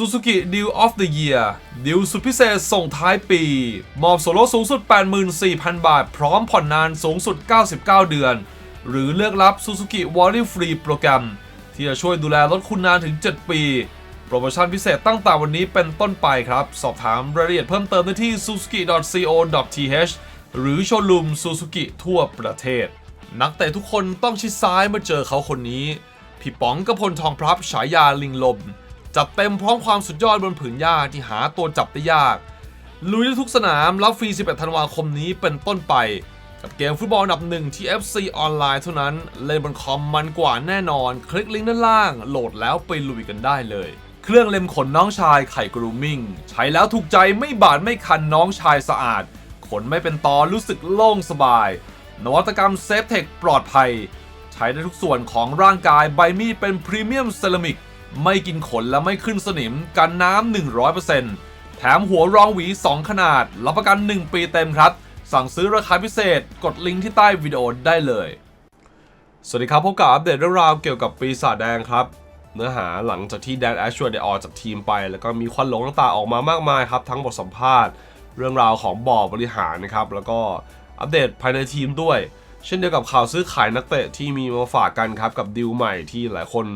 Suzuki Deal of the Year ดิวสุดพิเศษส่งท้ายปี มอบส่วนลดสูงสุด 84,000 บาท พร้อมผ่อนนานสูงสุด 99 เดือน หรือเลือกรับ Suzuki w a r r y Free โปรแกรม ที่จะช่วยดูแลรถคุณนานถึง 7 ปี โปรโมชั่นพิเศษตั้งแต่วันนี้เป็นต้นไปครับ สอบถามรายละเอียดเพิ่มเติมได้ที่ suzuki.co.th หรือโชว์รูม Suzuki ทั่วประเทศ นักเตะทุกคนต้องชิดซ้ายเมื่อเจอเขาคนนี้พี่ป๋องกระพลทองพลับฉายาลิงลม จัดเต็มพร้อมความสุดยอดบนผืนหญ้าที่หาตัวจับได้ยาก ลุยได้ทุกสนามรับฟรี 11 ธันวาคมนี้เป็นต้นไป กับเกมฟุตบอลอันดับหนึ่งที่ FC ออนไลน์เท่านั้น เล่นบนคอมมันกว่าแน่นอน คลิกลิงก์ด้านล่าง โหลดแล้วไปลุยกันได้เลย เครื่องเล็มขนน้องชายไข่กรูมิ่ง ใช้แล้วถูกใจไม่บาดไม่คันน้องชายสะอาด ขนไม่เป็นตอรู้สึกโล่งสบาย นวัตกรรมเซฟเทคปลอดภัย ใช้ได้ทุกส่วนของร่างกายใบมีดเป็นพรีเมียมเซรามิก ไม่กินขนและไม่ขึ้นสนิมกันน้ำ100%แถมหัวรองหวี 2 ขนาด รับประกัน 1 ปีเต็มครับ สั่งซื้อราคาพิเศษกดลิงก์ที่ใต้วิดีโอได้เลย สวัสดีครับพบกับอัปเดตเรื่องราวเกี่ยวกับปีศาจแดงครับ เนื้อหาหลังจากที่แดนแอชชวร์ได้ออกจากทีมไป แล้วก็มีควันหลงต่างๆออกมามากมายครับ ทั้งบทสัมภาษณ์ เรื่องราวของบอร์ดบริหารนะครับแล้วก็อัปเดตภายในทีมด้วย เช่นเดียวกับข่าวซื้อขายนักเตะที่มีมาฝากกันครับกับดิวใหม่ที่หลายคน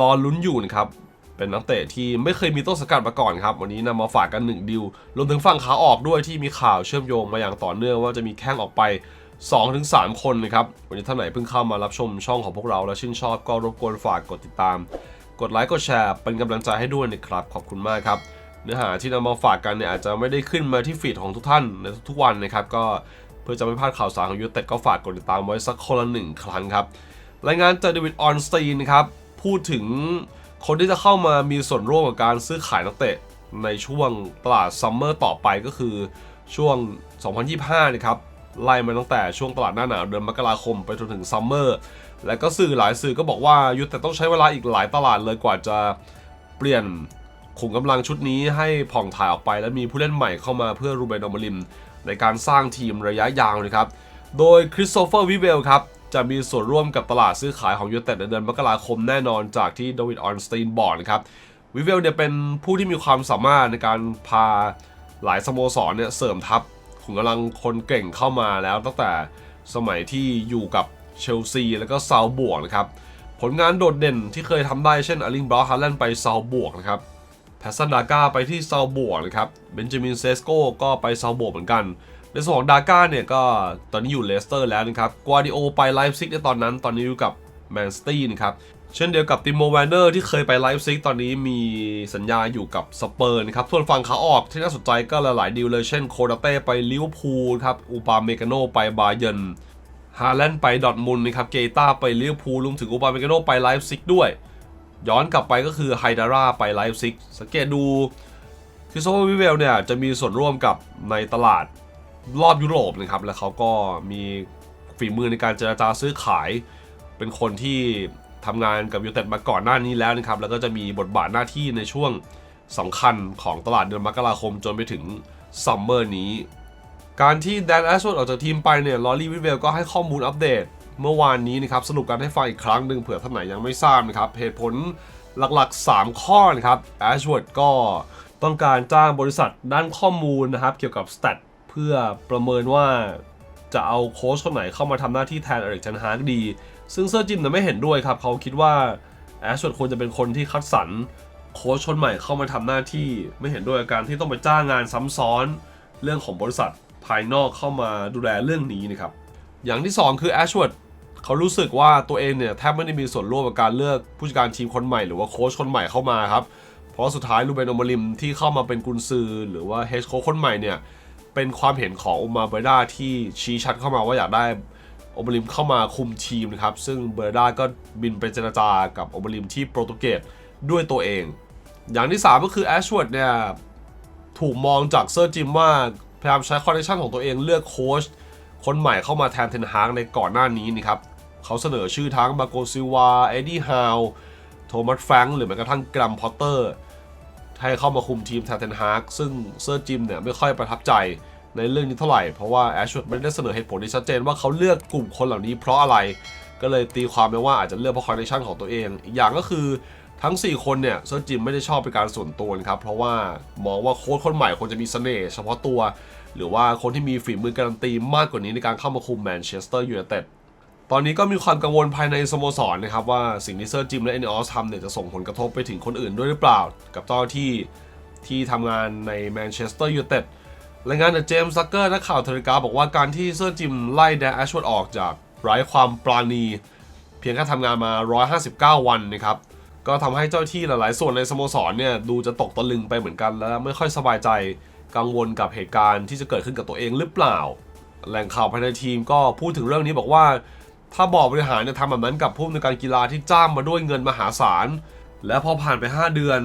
รอลุ้นอยู่นะครับเป็นนักเตะที่ไม่เคยมีต้นสกัดมาก่อนครับ วันนี้นำมาฝากกัน 1 ดิวรวมถึงฝั่งขาออกด้วยที่มีข่าวเชื่อมโยงมาอย่างต่อเนื่องว่าจะมีแข้งออกไป 2-3 คนนะครับ วันนี้ท่านไหนเพิ่งเข้ามารับชมช่องของพวกเราและชื่นชอบก็รบกวนฝากกดติดตาม กดไลค์กดแชร์เป็นกำลังใจให้ด้วยนะครับ ขอบคุณมากครับ เนื้อหาที่นำมาฝากกันเนี่ยอาจจะไม่ได้ขึ้นมาที่ฟีดของทุกท่านในทุกๆวันนะครับก็เพื่อจะไม่พลาดข่าวสารของยูเต็ดก็ฝากกดติดตามไว้สักคนละหนึ่งครั้งครับรายงานจากเดวิดออนสตีนครับ พูดถึงคนที่จะเข้ามามีส่วนร่วมกับการซื้อขายนักเตะในช่วงตลาดซัมเมอร์ต่อไปก็คือช่วง 2025 นะครับไล่มาตั้งแต่ช่วงตลาดหน้าหนาวเดือนมกราคมไปจนถึงซัมเมอร์และก็สื่อหลายสื่อก็บอกว่ายุทธแต่ต้องใช้เวลาอีกหลายตลาดเลยกว่าจะเปลี่ยนขุมกำลังชุดนี้ให้ผ่องถ่ายออกไป และมีผู้เล่นใหม่เข้ามาเพื่อรูเบนอมริม ในการสร้างทีมระยะยาวนะครับ โดยคริสโตเฟอร์วิเวลครับ จะมีส่วนร่วมกับตลาดซื้อขายของยูเต็ดในเดือนมกราคมแน่นอนจากที่ดวิดออนสตีนบอกนะครับวิเวลเนี่ยเป็นผู้ที่มีความสามารถในการพาหลายสโมสรเนี่ยเสริมทัพขุมกำลังคนเก่งเข้ามาแล้วตั้งแต่สมัยที่อยู่กับเชลซีแล้วก็ซาวบวกนะครับ ผลงานโดดเด่นที่เคยทำได้เช่นอลิงบราฮาร์แลนไปซาวบวกนะครับแพสซันดาก้าไปที่ซาวบวกนะครับเบนจามินเซสโกก็ไปซาวบวกเหมือนกัน ในส่วนของดาก้าเนี่ยก็ตอนนี้อยู่เลสเตอร์แล้วนะครับกวาดิโอไปไลฟ์ซิกในตอนนั้น ตอนนี้อยู่กับแมนสตี้นะครับเช่นเดียวกับติโมแวนเนอร์ที่เคยไปไลฟ์ซิกตอนนี้มีสัญญาอยู่กับสเปอร์นะครับ ส่วนฝั่งขาออกที่น่าสนใจก็หลายๆดีลเลย เช่นโคดาเต้ไปลิเวอร์พูลครับอูปาเมกาโนไปบาเยร์นฮาแลนด์ไปดอทมุนนะครับเกต้าไปลิเวอร์พูลรวมถึงอูปาเมกาโนไปไลฟ์ซิกด้วย ย้อนกลับไปก็คือไฮดาร่าไปไลฟ์ซิกสังเกตดูคริสโตวิเวลเนี่ยจะมีส่วนร่วมกับในตลาด รอบยุโรปนะครับ และเขาก็มีฝีมือในการเจรจาซื้อขาย เป็นคนที่ทำงานกับยูเต็ดมาก่อนหน้านี้แล้วนะครับ แล้วก็จะมีบทบาทหน้าที่ในช่วงสำคัญของตลาดเดือนมกราคมจนไปถึงซัมเมอร์นี้ การที่แดนแอชวอร์ออกจากทีมไปเนี่ยลอรี่วิเวลก็ให้ข้อมูลอัปเดต เมื่อวานนี้นะครับสรุปกันให้ฟังอีกครั้งหนึ่งเผื่อท่านไหนยังไม่ทราบนะครับเหตุผลหลักๆ 3 ข้อนะครับแอชวอร์ก็ต้องการจ้างบริษัทด้านข้อมูลนะครับ เกี่ยวกับส t ต t เพื่อประเมินว่าจะเอาโค้ชคนไหนเข้ามาทำหน้าที่แทนอริกชันฮาร์กดี ซึ่งเซอร์จิมเนี่ยไม่เห็นด้วยครับ เขาคิดว่าแอชวอร์ควรจะเป็นคนที่คัดสรรโค้ชคนใหม่เข้ามาทำหน้าที่ไม่เห็นด้วยกับการที่ต้องไปจ้างงานซ้ำซ้อนเรื่องของบริษัทภายนอกเข้ามาดูแลเรื่องนี้นะครับ อย่างที่ 2 คือแอชวอร์เขารู้สึกว่าตัวเองเนี่ยแทบไม่ได้มีส่วนร่วมกับการเลือกผู้จัดการทีมคนใหม่หรือว่าโค้ชคนใหม่เข้ามาครับ เพราะสุดท้ายลูเบนโอมาริมที่เข้ามาเป็นกุนซือหรือว่าเฮดโค้ชคนใหม่เนี่ย เป็นความเห็นของอุมาเบรด้าที่ชี้ชัดเข้ามาว่าอยากได้โอมาริมเข้ามาคุมทีมนะครับ ซึ่งเบรด้าก็บินไปเจรจากับโอมาริมที่โปรตุเกสด้วยตัวเอง อย่างที่ 3 ก็คือแอชวอร์เนี่ย ถูกมองจากเซอร์จิมว่าพยายามใช้คอนเนคชั่นของตัวเองเลือกโค้ชคนใหม่เข้ามาแทนเทนฮากในก่อนหน้านี้นะครับ เขาเสนอชื่อทั้งมาโกซิวา เอ็ดดี้ฮาว โทมัสแฟรงค์หรือแม้กระทั่งกรัมพอตเตอร์ให้เข้ามาคุมทีมแทนเทนฮากซึ่งเซอร์จิมเนี่ยไม่ค่อยประทับใจ ในเรื่องนี้เท่าไหร่ เพราะว่าแอชวอร์ไม่ได้เสนอเหตุผลที่ชัดเจนว่าเขาเลือกกลุ่มคนเหล่านี้เพราะอะไร ก็เลยตีความไปว่าอาจจะเลือกเพราะคอนเนคชั่นของตัวเอง อีกอย่างก็คือทั้ง 4 คนเนี่ยเซอร์จิมไม่ได้ชอบเป็นการส่วนตัวนะครับ เพราะว่ามองว่าโค้ชคนใหม่ควรจะมีเสน่ห์เฉพาะตัว หรือว่าคนที่มีฝีมือการันตีมากกว่านี้ในการเข้ามาคุมแมนเชสเตอร์ยูไนเต็ดตอนนี้ก็มีความกังวลภายในสโมสรนะครับ ว่าสิ่งที่เซอร์จิมและเอ็นออสทำเนี่ยจะส่งผลกระทบไปถึงคนอื่นด้วยหรือเปล่า กับเจ้าหน้าที่ที่ทำงานในแมนเชสเตอร์ยูไนเต็ด รายงานจากเจมส์ซักเกอร์นักข่าวเทเลกราฟบอกว่าการที่เซอร์จิมไล่แดนแอชวอดออกจากไร้ความปราณี เพียงแค่ทำงานมา 159 วันนะครับ ก็ทำให้เจ้าที่หลาย ๆ ส่วนในสโมสรเนี่ยดูจะตกตะลึงไปเหมือนกัน และไม่ค่อยสบายใจกังวลกับเหตุการณ์ที่จะเกิดขึ้นกับตัวเองหรือเปล่า แหล่งข่าวภายในทีมก็พูดถึงเรื่องนี้บอกว่า ถ้าบอร์ดบริหารเนี่ยทำแบบนั้นกับผู้อำนวยการกีฬาที่จ้างมาด้วยเงินมหาศาลและพอผ่านไป 5 เดือน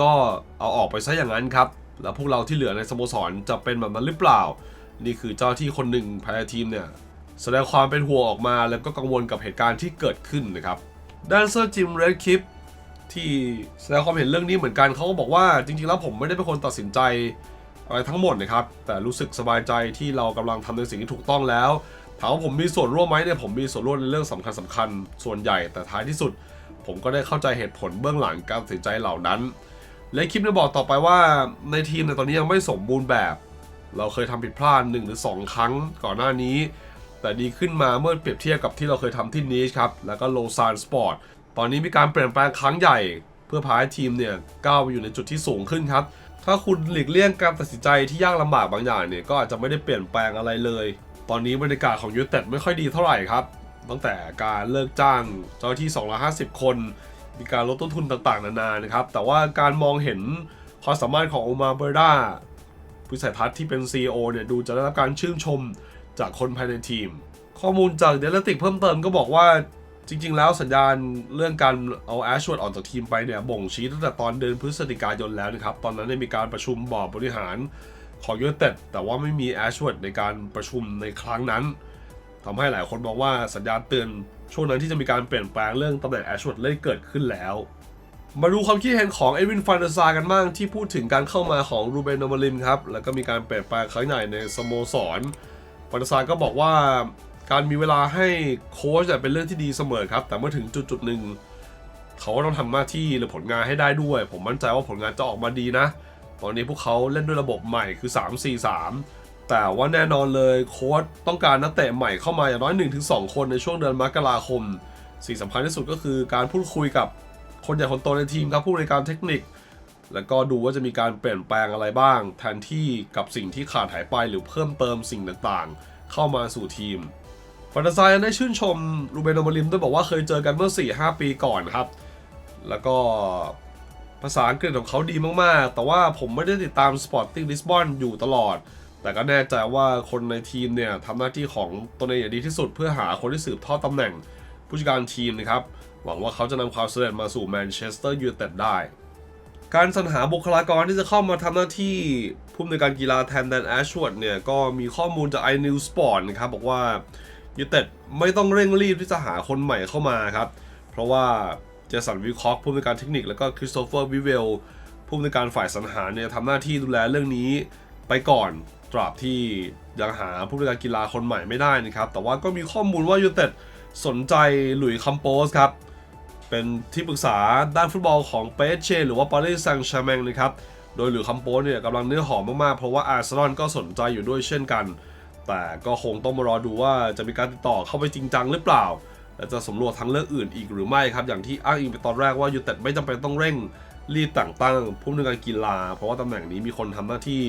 ก็เอาออกไปซะอย่างนั้นครับ แล้วพวกเราที่เหลือในสโมสรจะเป็นแบบนั้นหรือเปล่า นี่คือเจ้าที่คนหนึ่งภายในทีมเนี่ยแสดงความเป็นห่วงออกมาแล้วก็กังวลกับเหตุการณ์ที่เกิดขึ้นนะครับด้านเซอร์จิมเรดคิปที่แสดงความเห็นเรื่องนี้เหมือนกันเขาก็บอกว่าจริงๆแล้วผมไม่ได้เป็นคนตัดสินใจอะไรทั้งหมดนะครับ แต่รู้สึกสบายใจที่เรากำลังทำในสิ่งที่ถูกต้องแล้วถามว่าผมมีส่วนร่วมไหมเนี่ยผมมีส่วนร่วมในเรื่องสำคัญสำคัญๆส่วนใหญ่แต่ท้ายที่สุด ผมก็ได้เข้าใจเหตุผลเบื้องหลังการตัดสินใจเหล่านั้น และคลิปได้บอกต่อไปว่าในทีมในตอนนี้ยังไม่สมบูรณ์แบบ เราเคยทำผิดพลาด1หรือ 2 ครั้งก่อนหน้านี้ แต่ดีขึ้นมาเมื่อเปรียบเทียบกับที่เราเคยทำที่นีชครับ แล้วก็โลซานสปอร์ต ตอนนี้มีการเปลี่ยนแปลงครั้งใหญ่ เพื่อพาให้ทีมเนี่ยก้าวไปอยู่ในจุดที่สูงขึ้นครับ ถ้าคุณหลีกเลี่ยงการตัดสินใจที่ยากลำบากบางอย่างเนี่ยก็อาจจะไม่ได้เปลี่ยนแปลงอะไรเลย ตอนนี้บรรยากาศของยูเต็ดไม่ค่อยดีเท่าไหร่ครับ ตั้งแต่การเลิกจ้างเจ้าหน้าที่ 250 คน มีการลดต้นทุนต่างๆ นานานะครับ แต่ว่าการมองเห็นความสามารถของโอมาเบอร์ดาผู้สัยทัศน์ที่เป็น CEO เนี่ย ดูจะได้รับการชื่นชมจากคนภายในทีม ข้อมูลจากเดลติกเพิ่มเติมก็บอกว่าจริง ๆ แล้วสัญญาณเรื่องการเอาแอชวอร์ดออกจากทีมไปเนี่ยบ่งชี้ตั้งแต่ตอนเดือนพฤศจิกายนแล้วนะครับ ตอนนั้นได้มีการประชุมบอร์ดบริหารของยูไนเต็ดแต่ว่าไม่มีแอชวอร์ดในการประชุมในครั้งนั้นทำให้หลายคนบอกว่าสัญญาณเตือน ช่วงนั้นที่จะมีการเปลี่ยนแปลงเรื่องตำแหน่งแอชวอร์ดได้เกิดขึ้นแล้ว มาดูความคิดเห็นของเอวินฟันเดซากันบ้างที่พูดถึงการเข้ามาของรูเบนโนมาริมครับ แล้วก็มีการเปลี่ยนแปลงครั้งใหญ่ในสโมสรฟันเดซาก็บอกว่าการมีเวลาให้โค้ชเนี่ยเป็นเรื่องที่ดีเสมอครับ แต่เมื่อถึงจุดจุดหนึ่งเขาก็ต้องทำหน้าที่หรือผลงานให้ได้ด้วย ผมมั่นใจว่าผลงานจะออกมาดีนะ ตอนนี้พวกเขาเล่นด้วยระบบใหม่คือ 3-4-3 แต่ว่าแน่นอนเลยโค้ชต้องการนักเตะใหม่เข้ามาอย่างน้อย 1-2 คนในช่วงเดือนมกราคม สิ่งสำคัญที่สุดก็คือการพูดคุยกับคนใหญ่คนโตในทีมครับผู้ในการเทคนิค แล้วก็ดูว่าจะมีการเปลี่ยนแปลงอะไรบ้าง แทนที่กับสิ่งที่ขาดหายไปหรือเพิ่มเติมสิ่งต่างๆ เข้ามาสู่ทีมฟันตาซายได้ชื่นชมรูเบนโอมาริมด้วยบอกว่าเคยเจอกันเมื่อ 4-5 ปีก่อนครับ แล้วก็ภาษาอังกฤษของเขาดีมากๆ แต่ว่าผมไม่ได้ติดตาม Sporting Lisbon อยู่ตลอด แต่ก็แน่ใจว่าคนในทีมเนี่ยทำหน้าที่ของตนเองอย่างดีที่สุดเพื่อหาคนที่สืบทอดตำแหน่งผู้จัดการทีมนะครับหวังว่าเขาจะนำความสำเร็จมาสู่แมนเชสเตอร์ยูไนเต็ดได้ การสรรหาบุคลากรที่จะเข้ามาทำหน้าที่ผู้อำนวยการกีฬาแทนแดนแอชวดเนี่ยก็มีข้อมูลจาก i n e w Sport นะครับบอกว่ายูไนเต็ดไม่ต้องเร่งรีบที่จะหาคนใหม่เข้ามาครับ เพราะว่าเจสันวิคอกผู้อำนวยการเทคนิค แล้วก็คริสโตเฟอร์วิเวลผู้อำนวยการฝ่ายสรรหาเนี่ยทำหน้าที่ดูแลเรื่องนี้ไปก่อน ตราบที่ยังหาผู้บริการกีฬาคนใหม่ไม่ได้นะครับ แต่ว่าก็มีข้อมูลว่ายูเต็ดสนใจหลุยส์คัมโปสครับ เป็นที่ปรึกษาด้านฟุตบอลของเปเชหรือว่าปารีสแซงต์แชร์แมงนะครับ โดยหลุยส์คัมโปสเนี่ยกำลังเนื้อหอมมากๆ เพราะว่าอาร์เซนอลก็สนใจอยู่ด้วยเช่นกัน แต่ก็คงต้องมารอดูว่าจะมีการติดต่อเข้าไปจริงจังหรือเปล่าและจะสำรวจทางเลือกอื่นอีกหรือไม่ครับ อย่างที่อ้างอิงไปตอนแรกว่ายูเต็ดไม่จำเป็นต้องเร่งรีบแต่งตั้งผู้อำนวยการกีฬา เพราะว่าตำแหน่งนี้มีคนทำหน้าที่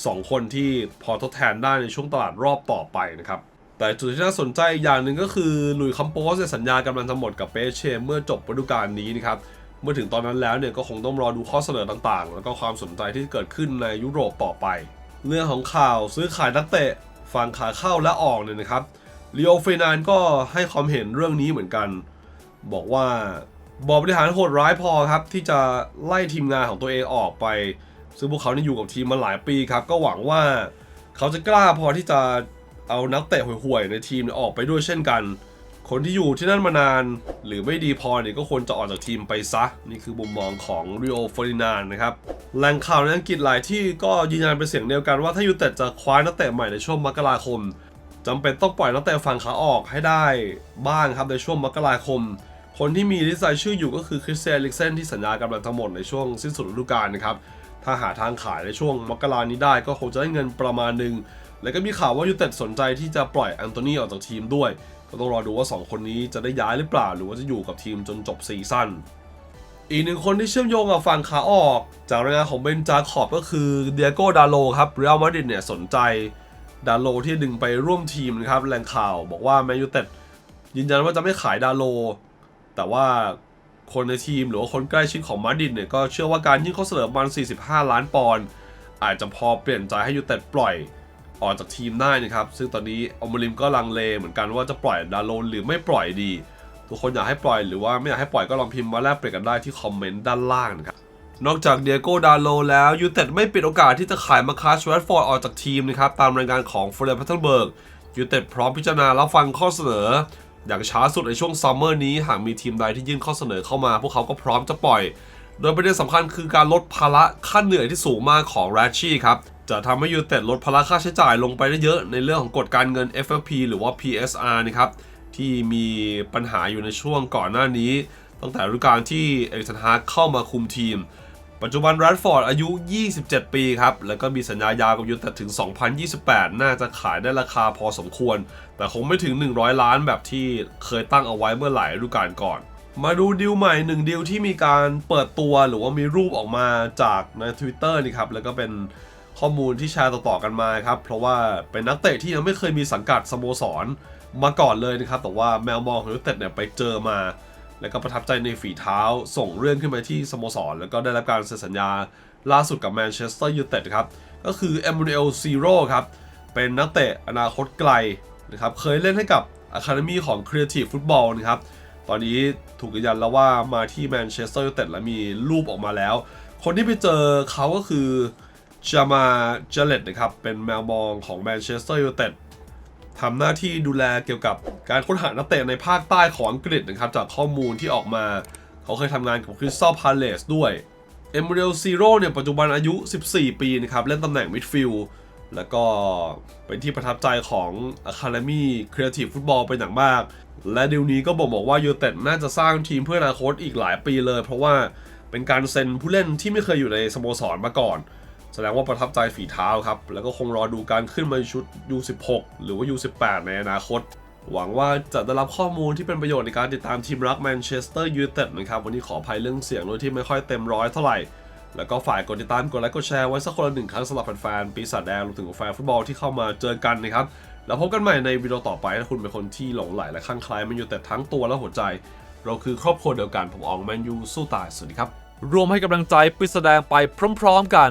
2 คนที่พอทดแทนได้ในช่วงตลาดรอบต่อไปนะครับ แต่จุดที่น่าสนใจอย่างหนึ่งก็คือลุยคัมโปสเนี่ยสัญญากำลังจะหมดกับเปเช่เมื่อจบฤดูกาลนี้นะครับเมื่อถึงตอนนั้นแล้วเนี่ยก็คงต้องรอดูข้อเสนอต่างๆ แล้วก็ความสนใจที่เกิดขึ้นในยุโรปต่อไป เรื่องของข่าวซื้อขายนักเตะฝั่งขาเข้าและออกเนี่ยนะครับลีโอเฟนานก็ให้ความเห็นเรื่องนี้เหมือนกัน บอกว่าบอร์บริหารโหดร้ายพอครับที่จะไล่ทีมงานของตัวเองออกไป ซึ่งพวกเขาเนี่ยอยู่กับทีมมาหลายปีครับ ก็หวังว่าเขาจะกล้าพอที่จะเอานักเตะห่วยๆในทีมเนี่ยออกไปด้วยเช่นกัน คนที่อยู่ที่นั่นมานาน หรือไม่ดีพอเนี่ยก็ควรจะออกจากทีมไปซะ นี่คือมุมมองของริโอฟอรินานนะครับแหล่งข่าวในอังกฤษหลายที่ก็ยืนยันเป็นเสียงเดียวกันว่าถ้ายูเต็ดจะคว้านักเตะใหม่ในช่วงมกราคมจำเป็นต้องปล่อยนักเตะฝั่งขาออกให้ได้บ้างครับในช่วงมกราคม คนที่มีลิสต์รายชื่ออยู่ก็คือคริสเตียนลิกเซนที่สัญญากำลังทั้งหมดในช่วงสิ้นสุดฤดูกาลนะครับ ถ้าหาทางขายในช่วงมกรานี้ได้ก็คงจะได้เงินประมาณหนึ่ง แล้วก็มีข่าวว่ายูเต็ดสนใจที่จะปล่อยแอนโทนีออกจากทีมด้วย ก็ต้องรอดูว่า 2 คนนี้จะได้ย้ายหรือเปล่า หรือว่าจะอยู่กับทีมจนจบซีซั่น อีกหนึ่งคนที่เชื่อมโยงกับฝั่งขาออก จากรายงานของเบนจาคอบก็คือเดียโกดาโลครับเรอัลมาดริดเนี่ยสนใจดาโลที่ดึงไปร่วมทีมนะครับแหล่งข่าวบอกว่าแมนยูเต็ดยืนยันว่าจะไม่ขายดาโล แต่ว่า คนในทีมหรือว่าคนใกล้ชิดของมาดริดเนี่ยก็เชื่อว่าการยื่นข้อเสนอประมาณ 45 ล้านปอนด์อาจจะพอเปลี่ยนใจให้ยูเต็ดปล่อยออกจากทีมได้นะครับ ซึ่งตอนนี้อมริมก็ลังเลเหมือนกันว่าจะปล่อยดาโลนหรือไม่ปล่อยดี ทุกคนอยากให้ปล่อยหรือว่าไม่อยากให้ปล่อยก็ลองพิมพ์มาแลกเปลี่ยนกันได้ที่คอมเมนต์ด้านล่างนะครับนอกจากเดียโกดาโลแล้วยูเต็ดไม่ปิดโอกาสที่จะขายมาคาชแรดฟอร์ดออกจากทีมนะครับตามรายงานของเฟรนพัตเทนเบิร์กยูเต็ดพร้อมพิจารณารับฟังข้อเสนอ อย่างช้าสุดในช่วงซัมเมอร์นี้หากมีทีมใดที่ยื่นข้อเสนอเข้ามา พวกเขาก็พร้อมจะปล่อย โดยประเด็นสำคัญคือการลดภาระค่าเหนื่อยที่สูงมากของแรชชี่ครับจะทำให้ยูเต็ดลดภาระค่าใช้จ่ายลงไปได้เยอะในเรื่องของกฎการเงิน FFP หรือว่า PSR นะครับที่มีปัญหาอยู่ในช่วงก่อนหน้านี้ ตั้งแต่ฤดูกาลที่เอริกเซนฮาเข้ามาคุมทีม ปัจจุบันแรดฟอร์ดอายุ 27 ปีครับ แล้วก็มีสัญญายาวกับยูไนเต็ดถึง 2028 น่าจะขายได้ราคาพอสมควร แต่คงไม่ถึง 100 ล้านแบบที่เคยตั้งเอาไว้เมื่อหลายฤดูกาลก่อน มาดูดีลใหม่หนึ่งดีลที่มีการเปิดตัวหรือว่ามีรูปออกมาจากใน Twitter นี่ครับ แล้วก็เป็นข้อมูลที่แชร์ต่อๆกันมาครับ เพราะว่าเป็นนักเตะที่ยังไม่เคยมีสังกัดสโมสรมาก่อนเลยนะครับ แต่ว่าแมวมองของยูเต็ดเนี่ยไปเจอมา แล้วก็ประทับใจในฝีเท้าส่งเรื่องขึ้นไปที่สโมสร แล้วก็ได้รับการเซ็นสัญญาล่าสุดกับแมนเชสเตอร์ยูไนเต็ดครับ ก็คือเอมูเอลซีโร่ครับ เป็นนักเตะอนาคตไกลนะครับ เคยเล่นให้กับอะคาเดมีของ Creative Football นะครับ ตอนนี้ถูกยืนยันแล้วว่ามาที่แมนเชสเตอร์ยูไนเต็ดแล้วมีรูปออกมาแล้ว คนที่ไปเจอเขาก็คือจามาเจเลตนะครับ เป็นแมวมองของแมนเชสเตอร์ยูไนเต็ด ทำหน้าที่ดูแลเกี่ยวกับการค้นหานักเตะในภาคใต้ของอังกฤษนะครับ จากข้อมูลที่ออกมา เขาเคยทำงานกับคริสตัลพาเลสด้วยเอมเรลซีโร่เนี่ยปัจจุบันอายุ 14 ปีนะครับ เล่นตำแหน่งมิดฟิลด์แล้วก็เป็นที่ประทับใจของ Academy Creative Football เป็นอย่างมาก และดีลนี้ก็บอกบอกว่ายูเต็ดน่าจะสร้างทีมเพื่ออนาคตอีกหลายปีเลย เพราะว่าเป็นการเซ็นผู้เล่นที่ไม่เคยอยู่ในสโมสรมาก่อน แสดงว่าประทับใจฝีเท้าครับ แล้วก็คงรอดูการขึ้นมาชุด U16 หรือว่า U18 ในอนาคต หวังว่าจะได้รับข้อมูลที่เป็นประโยชน์ในการติดตามทีมรักแมนเชสเตอร์ยูไนเต็ดนะครับ วันนี้ขออภัยเรื่องเสียงโดยที่ไม่ค่อยเต็มร้อยเท่าไหร่ แล้วก็ฝ่ายกดติดตามกดไลค์กดแชร์ไว้สักคนละหนึ่งครั้งสำหรับแฟนๆปีศาจแดงรวมถึงแฟนฟุตบอลที่เข้ามาเจอกันนะครับแล้วพบกันใหม่ในวิดีโอต่อไปถ้าคุณเป็นคนที่หลงไหลและคลั่งไคล้แมนยูแต่ทั้งตัวและหัวใจ เราคือครอบครัวเดียวกันผมอองแมนยูสู้ตายสวัสดีครับ รวมให้กำลังใจปิดแสดงไปพร้อม ๆ กัน